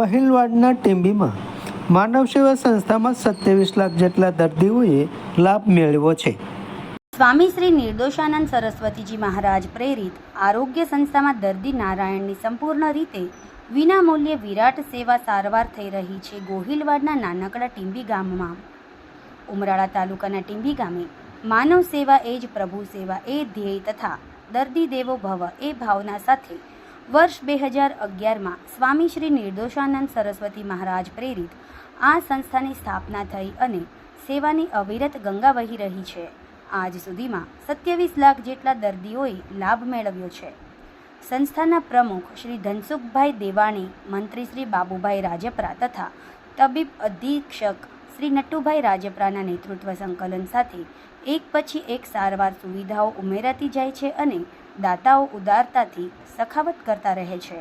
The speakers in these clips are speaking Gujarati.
ગોહિલવાડના ટીંબીમાં માનવ સેવા સંસ્થામાં સત્યાવીસ લાખ જેટલા દર્દીઓએ લાભ મેળવ્યો છે. સ્વામી શ્રી નિર્દોષાનંદ સરસ્વતીજી મહારાજ પ્રેરિત આરોગ્ય સંસ્થામાં દર્દી નારાયણની સંપૂર્ણ રીતે વિનામૂલ્યે વિરાટ સેવા સારવાર થઈ રહી છે ગોહિલવાડના નાનકડા ટીંબી ગામમાં. ઉમરાળા તાલુકાના ટીંબી ગામે માનવ સેવા એ જ પ્રભુ સેવા એ ધ્યેય તથા દર્દી દેવો ભવ એ ભાવના સાથે વર્ષ બે હજાર અગિયારમાં સ્વામી શ્રી નિર્દોષાનંદ સરસ્વતી મહારાજ પ્રેરિત આ સંસ્થાની સ્થાપના થઈ અને સેવાની અવિરત ગંગા વહી રહી છે. આજ સુધીમાં સત્યાવીસ લાખ જેટલા દર્દીઓએ લાભ મેળવ્યો છે. સંસ્થાના પ્રમુખ શ્રી ધનસુખભાઈ દેવાણી, મંત્રી શ્રી બાબુભાઈ રાજપરા તથા તબીબ અધિક્ષક શ્રી નટુભાઈ રાજપરાના નેતૃત્વ સંકલન સાથે એક પછી એક સારવાર સુવિધાઓ ઉમેરાતી જાય છે અને દાતાઓ ઉદારતાથી સખાવત કરતા રહે છે.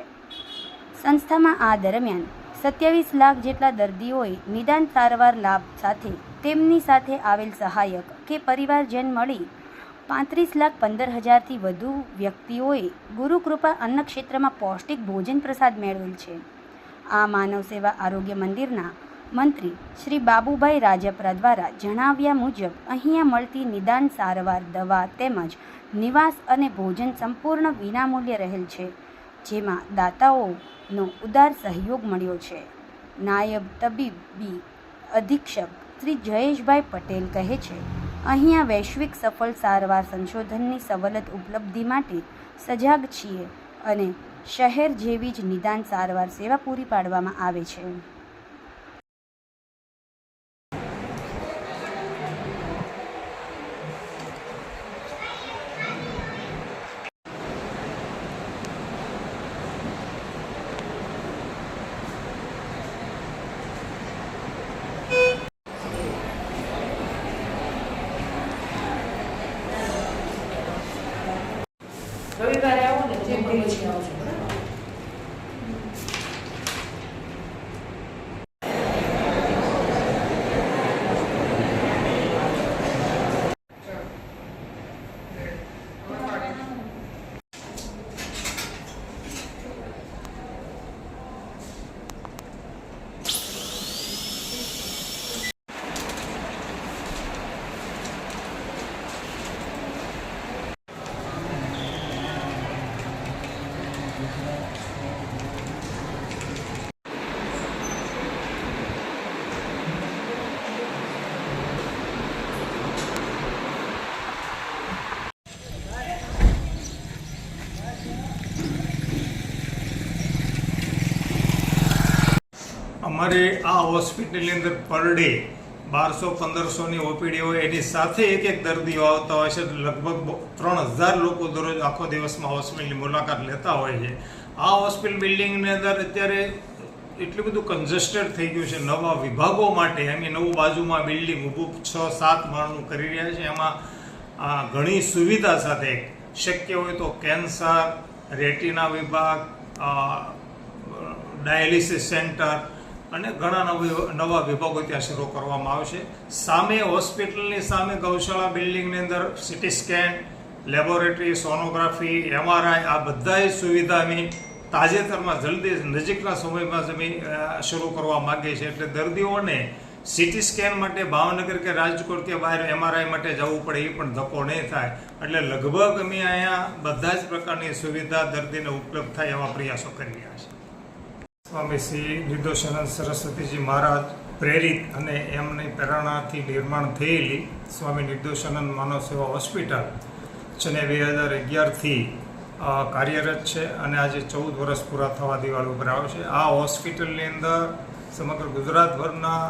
સંસ્થામાં આ દરમિયાન સત્યાવીસ લાખ જેટલા દર્દીઓએ નિદાન સારવાર લાભ સાથે તેમની સાથે આવેલ સહાયક કે પરિવારજન મળી પાંત્રીસ લાખ પંદર હજારથી વધુ વ્યક્તિઓએ ગુરુકૃપા અન્ન ક્ષેત્રમાં પૌષ્ટિક ભોજન પ્રસાદ મેળવેલ છે. આ માનવ સેવા આરોગ્ય મંદિરના મંત્રી શ્રી બાબુભાઈ રાજપરા દ્વારા જણાવ્યા મુજબ અહીંયા મળતી નિદાન સારવાર દવા તેમજ નિવાસ અને ભોજન સંપૂર્ણ વિનામૂલ્ય રહેલ છે, જેમાં દાતાઓનો ઉદાર સહયોગ મળ્યો છે. નાયબ તબીબી અધિક્ષક શ્રી જયેશભાઈ પટેલ કહે છે, અહીંયા વૈશ્વિક સફળ સારવાર સંશોધનની સવલત ઉપલબ્ધિ માટે સજાગ છીએ અને શહેર જેવી જ નિદાન સારવાર સેવા પૂરી પાડવામાં આવે છે. આવો અમારે આ હોસ્પિટલની અંદર પર ડે બારસો, પંદરસોની ઓપીડી હોય, એની સાથે એક એક દર્દીઓ આવતા હોય છે. લગભગ ત્રણ હજાર લોકો દરરોજ આખો દિવસમાં હોસ્પિટલની મુલાકાત લેતા હોય છે. આ હોસ્પિટલ બિલ્ડિંગની અંદર અત્યારે એટલું બધું કન્જસ્ટેડ થઈ ગયું છે. નવા વિભાગો માટે એમ નવું બાજુમાં બિલ્ડિંગ ઊભું છ, સાત માળનું કરી રહ્યા છે. એમાં ઘણી સુવિધા સાથે શક્ય હોય તો કેન્સર, રેટિના વિભાગ ડાયાલિસિસ સેન્ટર અને ઘણા નવી નવા વિભાગો ત્યાં શરૂ કરવામાં આવશે સામે હોસ્પિટલની સામે ગૌશાળા બિલ્ડિંગની અંદર CT scan, laboratory, sonography, MRI આ બધાય સુવિધા અમે તાજેતરમાં જલ્દી નજીકના સમયમાં જ અમે શરૂ કરવા માગીએ છીએ. એટલે દર્દીઓને સિટી સ્કેન માટે ભાવનગર કે રાજકોટ કે બહાર એમઆરઆઈ માટે જવું પડે એ પણ ધક્કો નહીં થાય. એટલે લગભગ અમે અહીંયા બધા જ પ્રકારની સુવિધા દર્દીને ઉપલબ્ધ થાય એવા પ્રયાસો કરી રહ્યા છીએ. સ્વામી શ્રી નિર્દોષાનંદ સરસ્વતીજી મહારાજ પ્રેરિત અને એમની પ્રેરણાથી નિર્માણ થયેલી સ્વામી નિર્દોષાનંદ માનવ સેવા હોસ્પિટલ છને બે હજાર અગિયારથી કાર્યરત છે અને આજે ચૌદ વર્ષ પૂરા થવા દિવાળી ઉપર આવે છે. આ હોસ્પિટલની અંદર સમગ્ર ગુજરાતભરના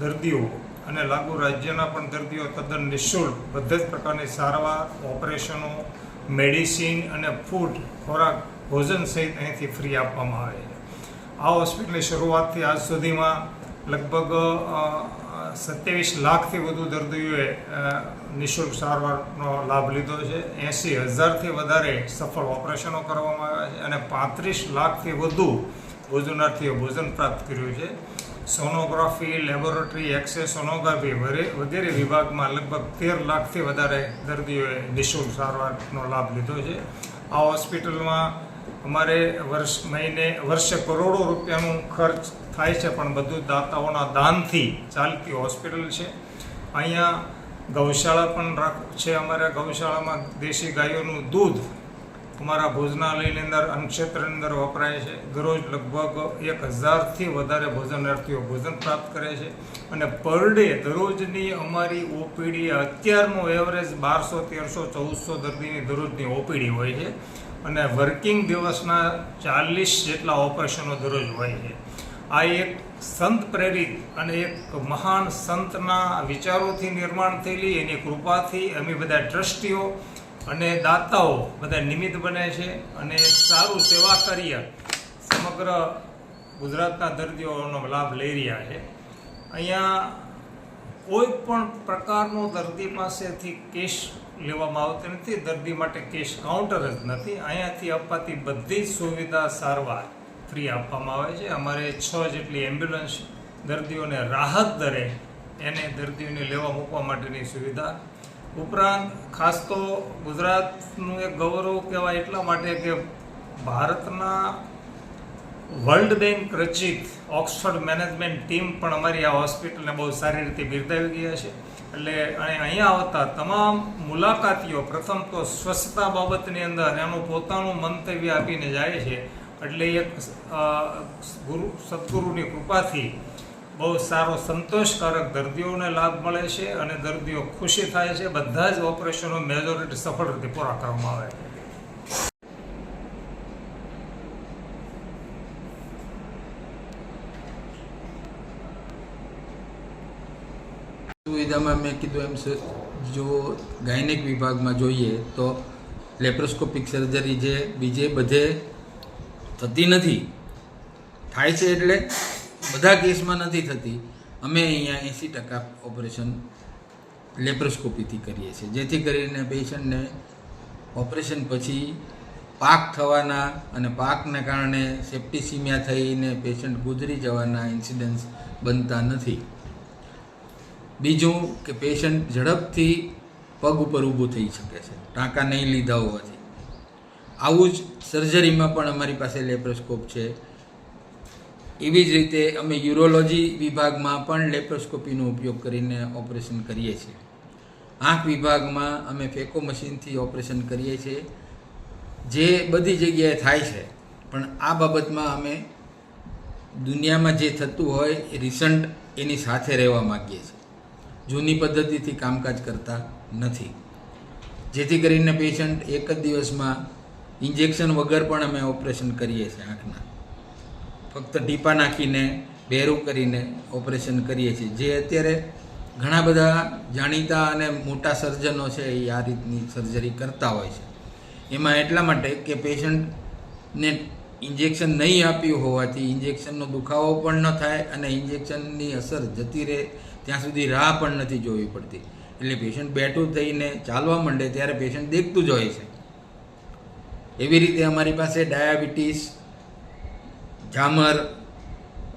દર્દીઓ અને લાગુ રાજ્યના પણ દર્દીઓ તદ્દન નિઃશુલ્ક બધા જ પ્રકારની સારવાર, ઓપરેશનો, મેડિસિન અને ફૂડ ખોરાક, ભોજન સહિત અહીંથી ફ્રી આપવામાં આવે છે. આ હોસ્પિટલની શરૂઆતથી આજ સુધીમાં લગભગ સત્યાવીસ લાખથી વધુ દર્દીઓએ નિઃશુલ્ક સારવારનો લાભ લીધો છે. એંસી હજારથી વધારે સફળ ઓપરેશનો કરવામાં આવ્યા છે અને પાંત્રીસ લાખથી વધુ ભોજનાર્થીઓ ભોજન પ્રાપ્ત કર્યું છે. સોનોગ્રાફી, લેબોરેટરી, એક્સરે, સોનોગ્રાફી વગેરે વિભાગમાં લગભગ તેર લાખથી વધારે દર્દીઓએ નિઃશુલ્ક સારવારનો લાભ લીધો છે. આ હોસ્પિટલમાં અમારે વર્ષ મહિને, વર્ષે કરોડો રૂપિયાનું ખર્ચ થાય છે, પણ બધું દાતાઓના દાનથી ચાલતી હોસ્પિટલ છે. અહીંયા ગૌશાળા પણ રાખ, છે અમારા ગૌશાળામાં દેશી ગાયોનું દૂધ અમારા ભોજનાલયની અંદર અન્નક્ષેત્રની અંદર વપરાય છે. દરરોજ લગભગ એક હજારથી વધારે ભોજનાર્થીઓ ભોજન પ્રાપ્ત કરે છે. અને પર ડે દરરોજની અમારી ઓપીડી અત્યારનું એવરેજ બારસો, તેરસો, ચૌદસો દર્દીની દરરોજની ઓપીડી હોય છે. અને વર્કિંગ દિવસના ચાલીસ જેટલા ઓપરેશનો દરરોજ હોય છે. આ એક સંત પ્રેરિત અને એક મહાન સંતના વિચારોથી નિર્માણ થયેલી, એની કૃપાથી અમે બધા ટ્રસ્ટીઓ અને દાતાઓ બધા નિમિત્ત બને છે અને એક સારું સેવા કાર્ય સમગ્ર ગુજરાતના દર્દીઓનો લાભ લઈ રહ્યા છે. અહીંયા કોઈ પણ પ્રકારનો દર્દી પાસેથી કેશ લેવામાં આવતી નથી. દર્દી માટે કેશ કાઉન્ટર જ નથી. અહીંયાથી અપાતી બધી જ સુવિધા સારવાર ફ્રી આપવામાં આવે છે. અમારે છ જેટલી એમ્બ્યુલન્સ દર્દીઓને રાહત દરે એને દર્દીઓને લેવા મૂકવા માટેની સુવિધા. ઉપરાંત ખાસ તો ગુજરાતનું એક ગૌરવ કહેવાય એટલા માટે કે ભારતના વર્લ્ડ બેંક રચિત ઓક્સફર્ડ મેનેજમેન્ટ ટીમ પણ અમારી આ હોસ્પિટલને બહુ સારી રીતે બિરદાવી ગયા છે. એટલે અને અહીંયા આવતા તમામ મુલાકાતીઓ, પ્રથમ તો સ્વચ્છતા બાબતની અંદર એનું પોતાનું મંતવ્ય આપીને જાય છે. એટલે એક ગુરુ, સદગુરુની કૃપાથી બહુ સારો સંતોષકારક દર્દીઓને લાભ મળે છે અને દર્દીઓ ખુશી થાય છે. બધા જ ઓપરેશનો મેજોરિટી સફળ રીતે પૂરા કરવામાં આવે છે. સુવિધામાં મેં કીધું એમ જો ગાયનેક વિભાગમાં જોઈએ તો લેપ્રોસ્કોપિક સર્જરી જે બીજે બધે થતી નથી, થાય છે એટલે બધા કેસમાં નથી થતી. અમે અહીંયા એંસી ટકા ઓપરેશન લેપ્રોસ્કોપીથી કરીએ છીએ. જેથી કરીને પેશન્ટને ઓપરેશન પછી પાક થવાના અને પાકને કારણે સેપ્ટિસિમિયા થઈને પેશન્ટ ગુજરી જવાના ઇન્સિડન્સ બનતા નથી. બીજું કે પેશન્ટ ઝડપથી પગ ઉપર ઊભું થઈ શકે છે. ટાંકા નહીં લીધા હોવાથી. આવું જ સર્જરીમાં પણ અમારી પાસે લેપ્રોસ્કોપ છે. એવી જ રીતે અમે યુરોલોજી વિભાગમાં પણ લેપ્રોસ્કોપીનો ઉપયોગ કરીને ઓપરેશન કરીએ છીએ. આંખ વિભાગમાં અમે ફેકો મશીનથી ઓપરેશન કરીએ છીએ. જે બધી જગ્યાએ થાય છે. પણ આ બાબતમાં અમે દુનિયામાં જે થતું હોય એ રિસન્ટ એની સાથે રહેવા માગીએ છીએ. જૂની પદ્ધતિથી કામકાજ કરતા નથી. જેથી કરીને પેશન્ટ એક જ દિવસમાં ઇન્જેક્શન વગર પણ અમે ઓપરેશન કરીએ છીએ આંખના. ફક્ત ટીપા નાખીને બેરું કરીને ઓપરેશન કરીએ છીએ. જે અત્યારે ઘણા બધા જાણીતા અને મોટા સર્જનો છે એ આ રીતની સર્જરી કરતા હોય છે. એમાં એટલા માટે કે પેશન્ટને ઇન્જેક્શન નહીં આપ્યું હોવાથી ઇન્જેક્શનનો દુખાવો પણ ન થાય અને ઇન્જેક્શનની અસર જતી રહે ત્યાં સુધી રાહ પણ નથી જોવી પડતી. એટલે પેશન્ટ બેઠું થઈને ચાલવા માંડે ત્યારે પેશન્ટ દેખતું જ હોય છે. એવી રીતે અમારી પાસે ડાયાબિટીસ, ઝામર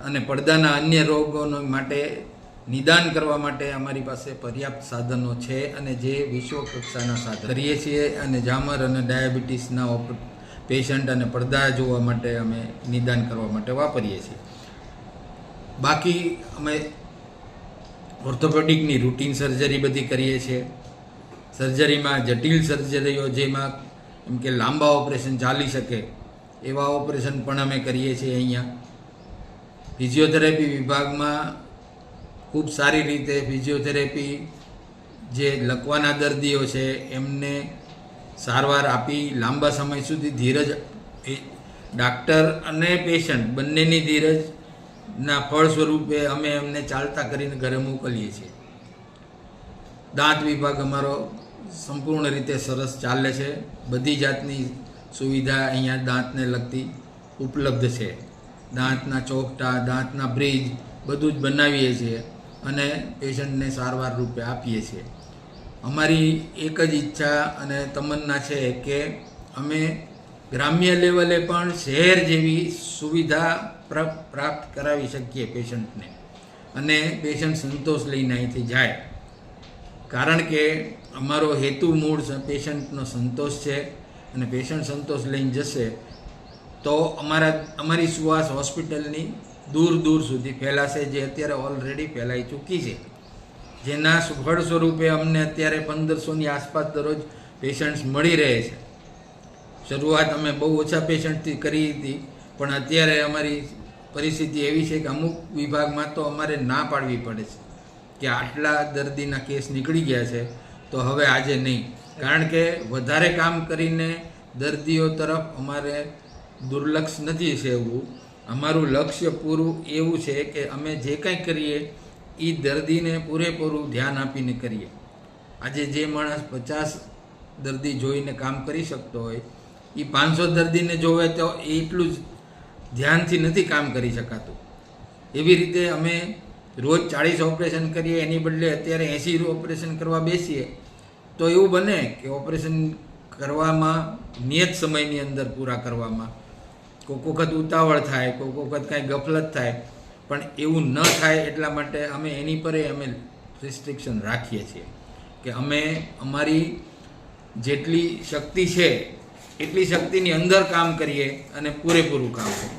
અને પડદાના અન્ય રોગોનો માટે નિદાન કરવા માટે અમારી પાસે પર્યાપ્ત સાધનો છે અને જે વિશ્વ કક્ષાના સાધન કરીએ છીએ અને ઝામર અને ડાયાબિટીસના પેશન્ટ અને પડદા જોવા માટે અમે નિદાન કરવા માટે વાપરીએ છીએ. બાકી અમે ઓર્થોપેડિકની રૂટીન સર્જરી બધી કરીએ છીએ. સર્જરીમાં જટિલ સર્જરીઓ જેમાં એમ કે લાંબા ઓપરેશન ચાલી શકે, એવા ઓપરેશન પણ અમે કરીએ છીએ અહીંયા. ફિઝિયોથેરેપી વિભાગમાં ખૂબ સારી રીતે ફિઝિયોથેરેપી જે લકવાના દર્દીઓ છે, એમને સારવાર આપી લાંબા સમય સુધી ધીરજ એ ડાક્ટર અને પેશન્ટ બંનેની ધીરજના ફળ સ્વરૂપે અમે એમને ચાલતા કરીને ઘરે મોકલીએ છીએ. દાંત વિભાગ અમારો સંપૂર્ણ રીતે સરસ ચાલે છે. બધી જાતની સુવિધા અહીંયા દાંતને લગતી ઉપલબ્ધ છે. દાંતના ચોકટા દાંતના બ્રિજ, બધું જ બનાવીએ છીએ અને પેશન્ટને સારવાર રૂપે આપીએ છીએ. અમારી એક જ ઈચ્છા અને તમન્ના છે કે અમે ગ્રામ્ય લેવલે પણ શહેર જેવી સુવિધા પ્રાપ્ત કરાવી શકીએ પેશન્ટને. અને પેશન્ટ સંતોષ લઈને અહીંથી જાય. કારણ કે અમારો હેતુ મૂળ પેશન્ટનો સંતોષ છે અને પેશન્ટ સંતોષ લઈને જશે, તો અમારા, અમારી સુવાસ હોસ્પિટલની દૂર દૂર સુધી ફેલાશે, જે અત્યારે ઓલરેડી ફેલાઈ ચૂકી છે. જેના સુફળ સ્વરૂપે અમને અત્યારે પંદરસોની આસપાસ દરરોજ પેશન્ટ્સ મળી રહે છે. શરૂઆત અમે બહુ ઓછા પેશન્ટથી કરી હતી, પણ અત્યારે અમારી પરિસ્થિતિ એવી છે કે અમુક વિભાગમાં તો અમારે ના પાડવી પડે છે કે આટલા દર્દીના કેસ નીકળી ગયા છે, તો હવે આજે નહીં. કારણ કે વધારે કામ કરીને દર્દીઓ તરફ અમારે દુર્લક્ષ નથી સેવવું. અમારું લક્ષ્ય પૂરું એવું છે કે અમે જે કંઈ કરીએ એ દર્દીને પૂરેપૂરું ધ્યાન આપીને કરીએ. આજે જે માણસ પચાસ દર્દી જોઈને કામ કરી શકતો હોય એ પાંચસો દર્દીને જોવે તો એટલું જ ધ્યાનથી નથી કામ કરી શકાતું. એવી રીતે અમે રોજ ચાળીસ ઓપરેશન કરીએ, એની બદલે અત્યારે એંસી ઓપરેશન કરવા બેસીએ, તો એવું બને કે ઓપરેશન કરવામાં, નિયત સમયની અંદર પૂરા કરવામાં. કોઈક વખત ઉતાવળ થાય, કોઈક વખત કાંઈ ગફલત થાય, પણ એવું ન થાય એટલા માટે અમે એની પર અમે રિસ્ટ્રિક્શન રાખીએ છીએ કે અમે અમારી જેટલી શક્તિ છે, એટલી શક્તિની અંદર કામ કરીએ અને પૂરેપૂરું કામ કરીએ.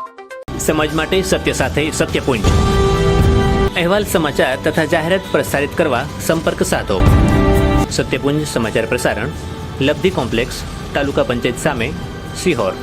સમાજ માટે સત્ય સાથે સત્ય પોઈન્ટ અહેવાલ સમાચાર તથા જાહેરાત પ્રસારિત કરવા સંપર્ક સાધો. સત્યપુંજ સમાચાર પ્રસારણ, લબ્ધિ કોમ્પ્લેક્સ, તાલુકા પંચાયત સામે સિહોર